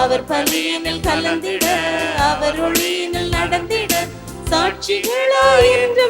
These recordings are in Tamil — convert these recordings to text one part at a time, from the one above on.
அவர் பலியனில் கலந்திட அவர் ஒளியினில் நடந்திட சாட்சிகளாய் என்று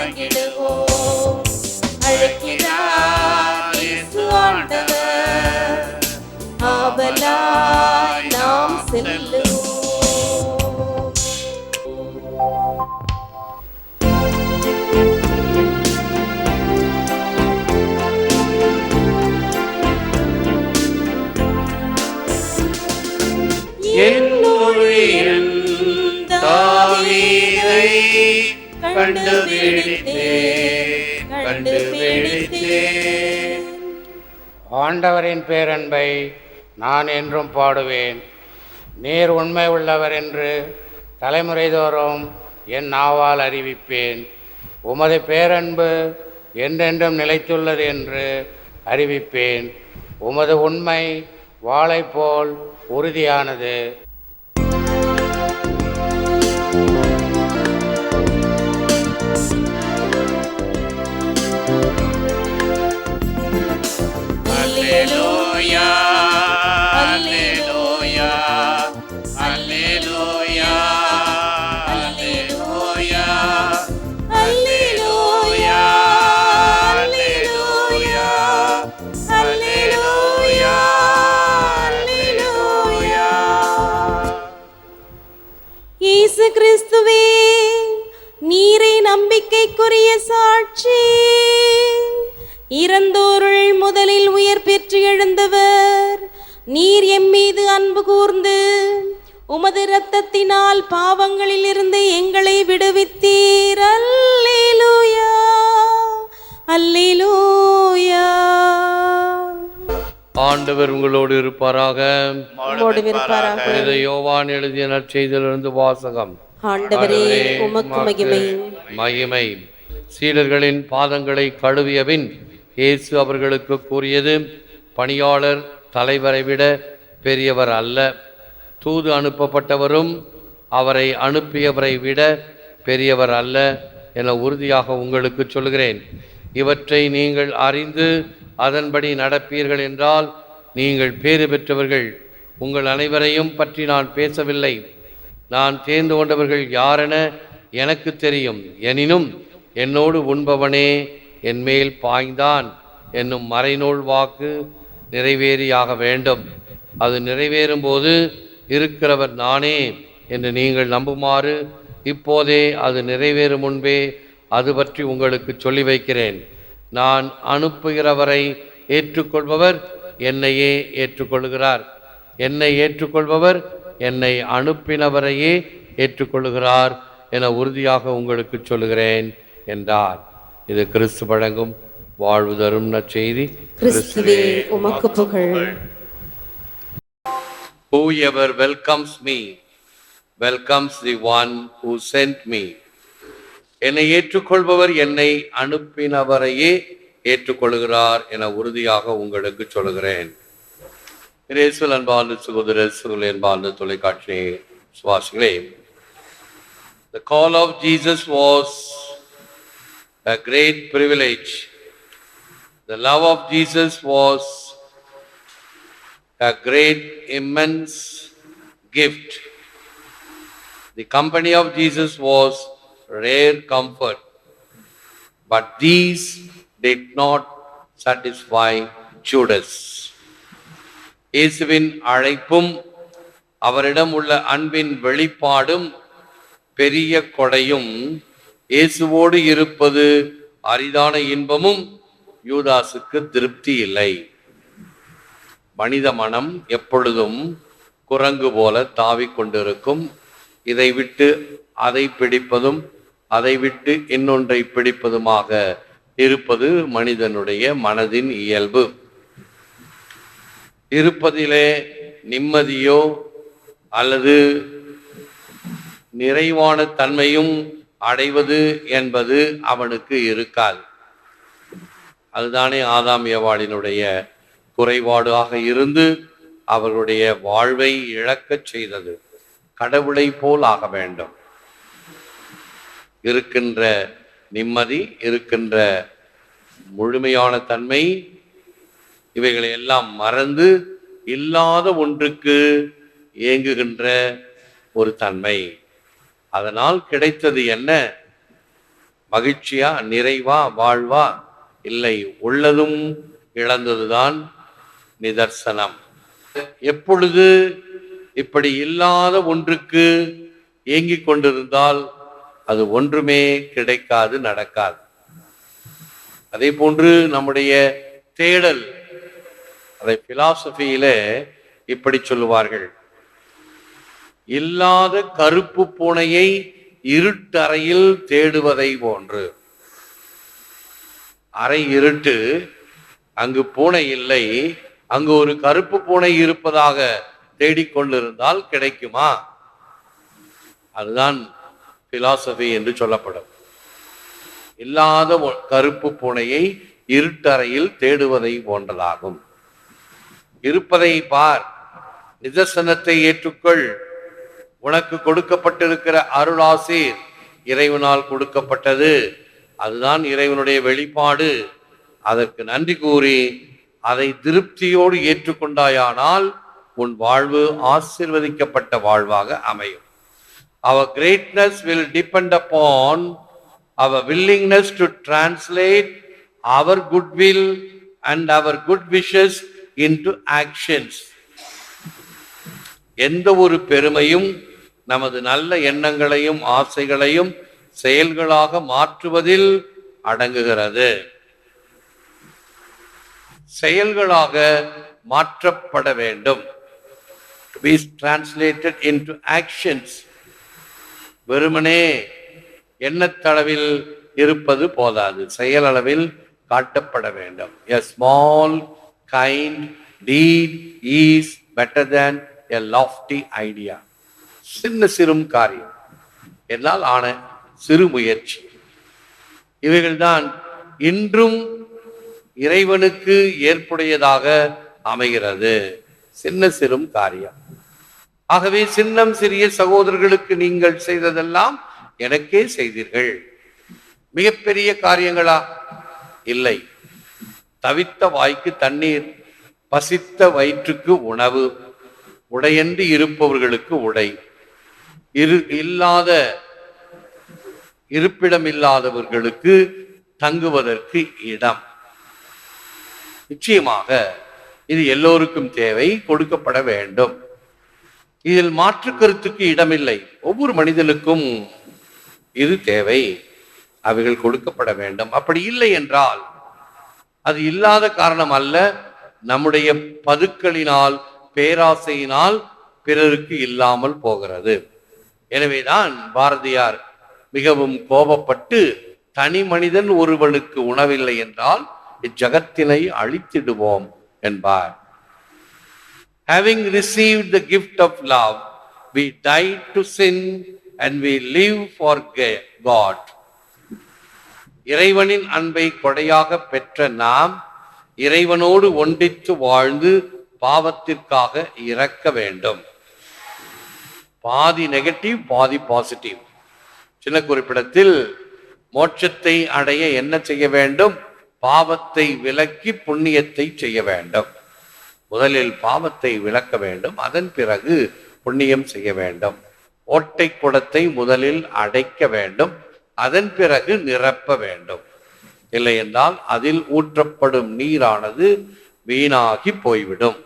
வணங்கிடுவோம் அழைக்கிறார் ஆண்டவர். ஆவலாய் நாம் செல்லும் கண்டுபிடித்தேன் ஆண்டவரின் பேரன்பை நான் என்றும் பாடுவேன். நீர் உண்மை உள்ளவர் என்று தலைமுறை தோறும் என் நாவால் அறிவிப்பேன். உமது பேரன்பு என்றென்றும் நிலைத்துள்ளது என்று அறிவிப்பேன். உமது உண்மை வாளைப் போல் உறுதியானது. இயேசு கிறிஸ்துவே நீரை நம்பிக்கைக்குரிய சாட்சி. இறந்தோருள் முதலில் உயிர் பெற்று எழுந்தவர் நீர் எம் மீது அன்பு கூர்ந்து உமது இரத்தத்தினால் பாவங்களில் இருந்து எங்களை விடுவித்தீர் அல்லேலூயா. அல்லேலூயா ஆண்டவர் உங்களோடு இருப்பாராக. யோவான் எழுதிய நற்செய்தியிலிருந்து வாசகம். ஆண்டவரே உமக்கு மகிமை. மகிமை. சீடர்களின் பாதங்களை கழுவியபின் இயேசு அவர்களுக்கு கூறியது பணியாளர் தலைவரை விட பெரியவர் அல்ல. தூது அனுப்பப்பட்டவரும் அவரை அனுப்பியவரை விட பெரியவர் அல்ல என உறுதியாக உங்களுக்கு சொல்கிறேன் இவற்றை நீங்கள் அறிந்து அதன்படி நடப்பீர்கள் என்றால் நீங்கள் பேறு பெற்றவர்கள். உங்கள் அனைவரையும் பற்றி நான் பேசவில்லை. நான் தேர்ந்து கொண்டவர்கள் யாரென எனக்கு தெரியும். எனினும் என்னோடு உண்பவனே என்மேல் பாய்ந்தான். என்னும் மறைநூல் வாக்கு நிறைவேறியாக வேண்டும். அது நிறைவேறும் போது இருக்கிறவர் நானே என்று நீங்கள் நம்புமாறு இப்போதே அது நிறைவேறும் முன்பே அது பற்றி உங்களுக்கு சொல்லி வைக்கிறேன். நான் அனுப்புகிறவரை ஏற்றுக்கொள்பவர் என்னையே ஏற்றுக்கொள்கிறார். என்னை ஏற்றுக்கொள்பவர் என்னை அனுப்பினவரையே ஏற்றுக்கொள்கிறார் என உறுதியாக உங்களுக்கு சொல்லுகிறேன் என்றார். இது கிறிஸ்து வழங்கும் வாழ்வு தரும் நற்செய்தி கிறிஸ்துவே உமக்கு புகழ் Whoever welcomes me welcomes the one who sent me. என்னை ஏற்றுக்கொள்பவர் என்னை அனுப்பினவரையே ஏற்றுக்கொள்கிறார் என உறுதியாக உங்களுக்கு சொல்கிறேன் இயேசுவில் அன்பார்ந்த சகோதர சகோதரி அன்பார்ந்த தொலைக்காட்சி சுவாசிகளே The call of Jesus was a great privilege. The love of Jesus was a great, immense gift. The company of Jesus was rare comfort. But these did not satisfy Judas இயேசுவின் அழைப்பும் அவரிடம் உள்ள அன்பின் வெளிப்பாடும் பெரிய கொடையும் இயேசுவோடு இருப்பது அரிதான இன்பமும் யூதாசுக்கு திருப்தி இல்லை. மனித மனம் எப்பொழுதும் குரங்கு போல தாவிக் கொண்டிருக்கும். இதை விட்டு அதை பிடிப்பதும் அதை விட்டு இன்னொன்றை பிடிப்பதுமாக இருப்பது மனிதனுடைய மனதின் இயல்பு. இருப்பதிலே நிம்மதியோ அல்லது நிறைவான தன்மையும் அடைவது என்பது அவனுக்கு இருக்காது. அதுதானே ஆதாம் ஏவாளினுடைய குறைபாடாக இருந்து அவர்களுடைய வாழ்வை இழக்கச் செய்தது. கடவுளை போல் ஆக வேண்டும். இருக்கின்ற நிம்மதி இருக்கின்ற முழுமையான தன்மை இவைகளை எல்லாம் மறந்து இல்லாத ஒன்றுக்கு ஏங்குகின்ற ஒரு தன்மை. அதனால் கிடைத்தது என்ன? மகிழ்ச்சியா நிறைவா வாழ்வா? இல்லை உள்ளதும் இழந்ததுதான் நிதர்சனம். எப்பொழுது இப்படி இல்லாத ஒன்றுக்கு ஏங்கிக் கொண்டிருந்தால் அது ஒன்றுமே கிடைக்காது நடக்காது. அதே போன்று நம்முடைய தேடல் அதை பிலாசபியில இப்படி சொல்லுவார்கள். இல்லாத கருப்பு பூனையை இருட்டறையில் தேடுவதை போன்று. அறை இருட்டு அங்கு பூனை இல்லை. அங்கு ஒரு கருப்பு பூனை இருப்பதாக தேடிக்கொண்டிருந்தால் கிடைக்குமா? அதுதான் பிலாசபி என்று சொல்லப்படும். இல்லாத கருப்பு பூனையை இருட்டறையில் தேடுவதை போன்றதாகும். இருப்பதை பார். நிதர்சனத்தை ஏற்றுக்கொள். உனக்கு கொடுக்கப்பட்டிருக்கிற அருளாசீர் இறைவனால் கொடுக்கப்பட்டது. அதுதான் இறைவனுடைய வெளிப்பாடு. அதற்கு நன்றி கூறி அதை திருப்தியோடு ஏற்றுக்கொண்டாயானால் உன் வாழ்வு ஆசீர்வதிக்கப்பட்ட வாழ்வாக அமையும். Our greatness will depend upon our willingness to translate our goodwill and our good wishes into actions எந்த ஒரு பெருமையும் நமது நல்ல எண்ணங்களையும் ஆசைகளையும் செயல்களாக மாற்றுவதில் அடங்குகிறது. செயல்களாக மாற்றப்பட வேண்டும். பி டிரான்ஸ்லேட்டட் translated ஆக்ஷன்ஸ் வெறுமனே எண்ணத்தளவில் இருப்பது போதாது. செயலளவில் காட்டப்பட வேண்டும். A small kind deed is better than a lofty idea சின்ன சிறும் காரியம். என்னால் ஆன சிறு முயற்சி இவைகள்தான் இன்றும் இறைவனுக்கு ஏற்புடையதாக அமைகிறது. சின்ன சிறும் காரியம். ஆகவே சின்னம் சிறிய சகோதரர்களுக்கு நீங்கள் செய்ததெல்லாம் எனக்கே செய்தீர்கள். மிகப்பெரிய காரியங்களா? இல்லை. தவித்த வாய்க்கு தண்ணீர் பசித்த வயிற்றுக்கு உணவு உடையன்று இருப்பவர்களுக்கு உடை. இரு இல்லாத இருப்பிடம் இல்லாதவர்களுக்கு தங்குவதற்கு இடம். நிச்சயமாக இது எல்லோருக்கும் தேவை கொடுக்கப்பட வேண்டும். இதில் மாற்று கருத்துக்கு இடமில்லை. ஒவ்வொரு மனிதனுக்கும் இது தேவை. அவைகள் கொடுக்கப்பட வேண்டும். அப்படி இல்லை என்றால் அது இல்லாத காரணம் அல்ல. நம்முடைய பதுக்களினால் பேராசையினால் பிறருக்கு இல்லாமல் போகிறது. எனவேதான் பாரதியார் மிகவும் கோபப்பட்டு தனி மனிதன் ஒருவனுக்கு உணவில்லை என்றால் இச்சகத்தினை அழித்திடுவோம் என்பார். Having receive the gift of love we die to sin and we live for God இறைவனின் அன்பை கொடையாக பெற்ற நாம் இறைவனோடு ஒன்றித்து வாழ்ந்து பாவத்திற்காக இறக்க வேண்டும். பாதி நெகட்டிவ் பாதி பாசிட்டிவ் சின்ன குறிப்பிடத்தில் மோட்சத்தை அடைய என்ன செய்ய வேண்டும்? பாவத்தை விலக்கி புண்ணியத்தை செய்ய வேண்டும். முதலில் பாவத்தை விளக்க வேண்டும். அதன் பிறகு புண்ணியம் செய்ய வேண்டும். ஓட்டை குடத்தை முதலில் அடைக்க வேண்டும். அதன் பிறகு நிரப்ப வேண்டும். இல்லை என்றால் அதில் ஊற்றப்படும் நீரானது வீணாகி போய்விடும்.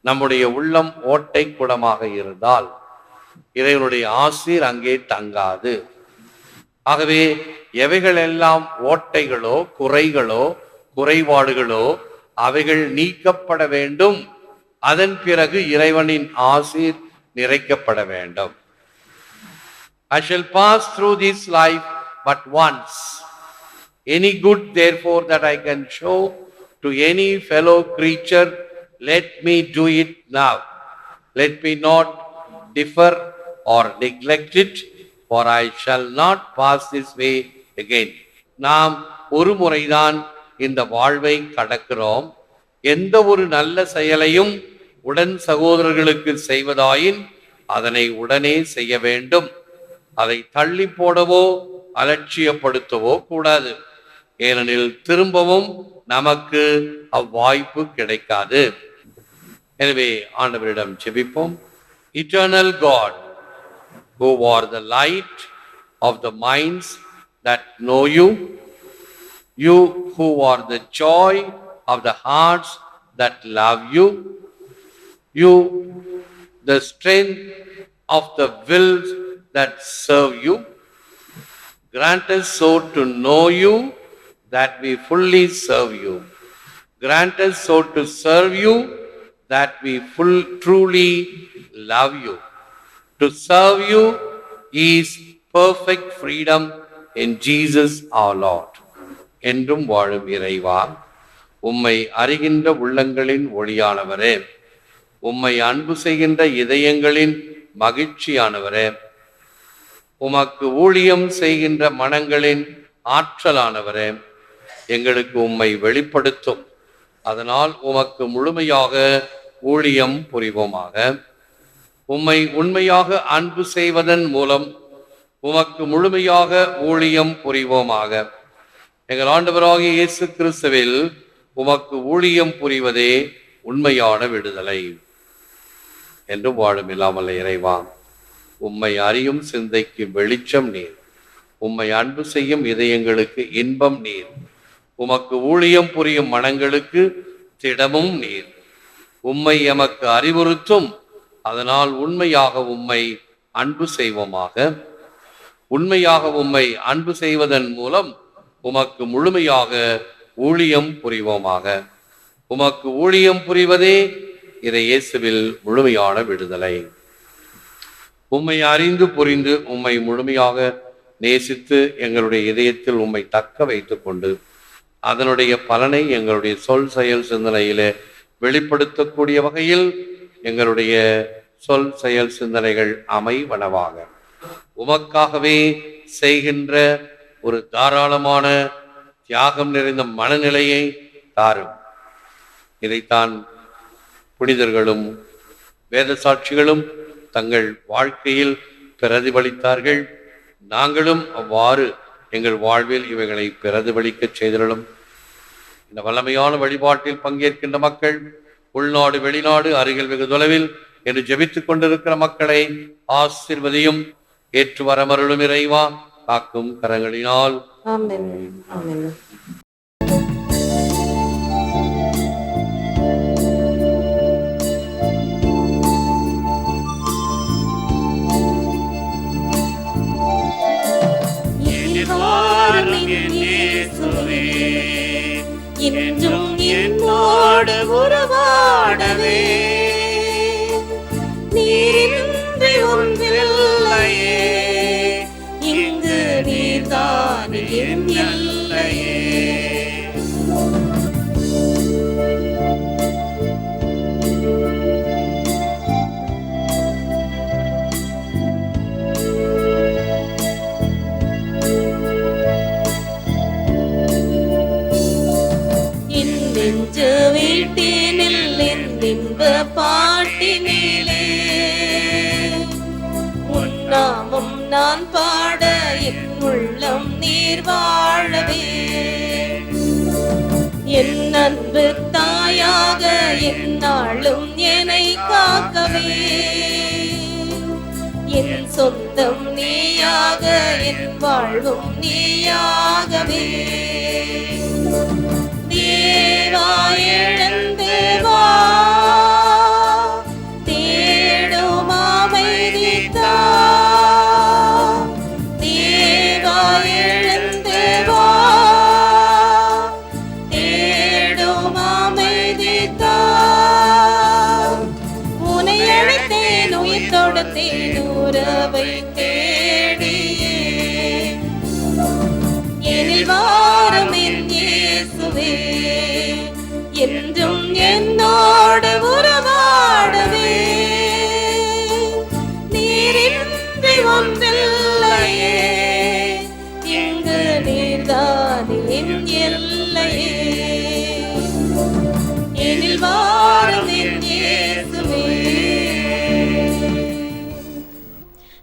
நம்முடைய உள்ளம் ஓட்டை குடமாக இருந்தால் இறைவனுடைய ஆசீர் அங்கே தங்காது. ஆகவே எவைகளெல்லாம் ஓட்டைகளோ குறைகளோ குறைபாடுகளோ அவைகள் நீக்கப்பட வேண்டும் அதன் பிறகு இறைவனின் ஆசீர் நிறைக்கப்பட வேண்டும் I shall pass through this life but once. Any good, therefore, that I can show to any fellow creature, let me do it now. Let me not differ or neglect it, for I shall not pass this way again. நாம் ஒரு முறைதான் இந்த வாழ்வை கடக்கிறோம். எந்த ஒரு நல்ல செயலையும் உடன் சகோதரர்களுக்கு செய்வதாயின் அதனை உடனே செய்ய வேண்டும். அதை தள்ளி போடவோ அலட்சியப்படுத்தவோ கூடாது. ஏனெனில் திரும்பவும் நமக்கு அவ்வாய்ப்பு கிடைக்காது. எனவே ஆண்டவரிடம் ஜெபிப்போம். Eternal God who are the light of the minds that know you, you who are the joy of the hearts that love you, you the strength of the wills that serve you. Grant us so to know you that we fully serve you. Grant us so to serve you that we full, truly love you. To serve you is perfect freedom N Jesus our Lord என்றும் வாழும் இறைவா உம்மை அறிகின்ற உள்ளங்களின் ஒளியானவரே உம்மை அன்பு செய்கின்ற இதயங்களின் மகிழ்ச்சியானவரே உமக்கு ஊழியம் செய்கின்ற மனங்களின் ஆற்றலானவரே எங்களுக்கு உம்மை வெளிப்படுத்தும். அதனால் உமக்கு முழுமையாக ஊழியம் புரிவோமாக. உம்மை உண்மையாக அன்பு செய்வதன் மூலம் உமக்கு முழுமையாக ஊழியம் புரிவோமாக. எங்கள் ஆண்டவராகிய இயேசு கிறிஸ்துவில் உமக்கு ஊழியம் புரிவதே உண்மையான விடுதலை. என்று வாழும் இல்லாமல் இறைவா உம்மை அறியும் சிந்தைக்கு வெளிச்சம் நீர். உம்மை அன்பு செய்யும் இதயங்களுக்கு இன்பம் நீர். உமக்கு ஊழியம் புரியும் மனங்களுக்கு திடமும் நீர். உம்மை எமக்கு அறிவுறுத்தும் அதனால் உண்மையாக உம்மை அன்பு செய்வோமாக. உண்மையாக உம்மை அன்பு செய்வதன் மூலம் உமக்கு முழுமையாக ஊழியம் புரிவோமாக. உமக்கு ஊழியம் புரிவதே இறை இயேசுவில் முழுமையான விடுதலை. உம்மை அறிந்து புரிந்து உம்மை முழுமையாக நேசித்து எங்களுடைய இதயத்தில் உம்மை தக்க வைத்து கொண்டு அதனுடைய பலனை எங்களுடைய சொல் செயல் சிந்தனையிலே வெளிப்படுத்தக்கூடிய வகையில் எங்களுடைய சொல் செயல் சிந்தனைகள் அமைவனவாக. உமக்காகவே செய்கின்ற ஒரு தாராளமான தியாகம் நிறைந்த மனநிலையை தாரும். இதைத்தான் புனிதர்களும் வேத சாட்சிகளும் தங்கள் வாழ்க்கையில் பிரதிபலித்தார்கள். நாங்களும் அவ்வாறு எங்கள் வாழ்வில் இவைகளை பிரதிபலிக்க செய்திடலும் இந்த வல்லமையான வழிபாட்டில் பங்கேற்கின்ற மக்கள் உள்நாடு வெளிநாடு அருகில் வெகு தொலைவில் என்று ஜெபித்துக் கொண்டிருக்கிற மக்களை ஆசிர்வதியும் ஏற்று வரமருளும் இறைவா காக்கும் கரங்களினால். என்றும் என்னோடு உறவாடவே. நீரின் நான் பாட என் உள்ளம் நீர் வாழவே. என் அன்பு தாயாக என்னாலும் என்னை காக்கவே. என் சொந்தம் நீயாக என் வாழ்வும் நீயாகவே. தேவா எழுந்த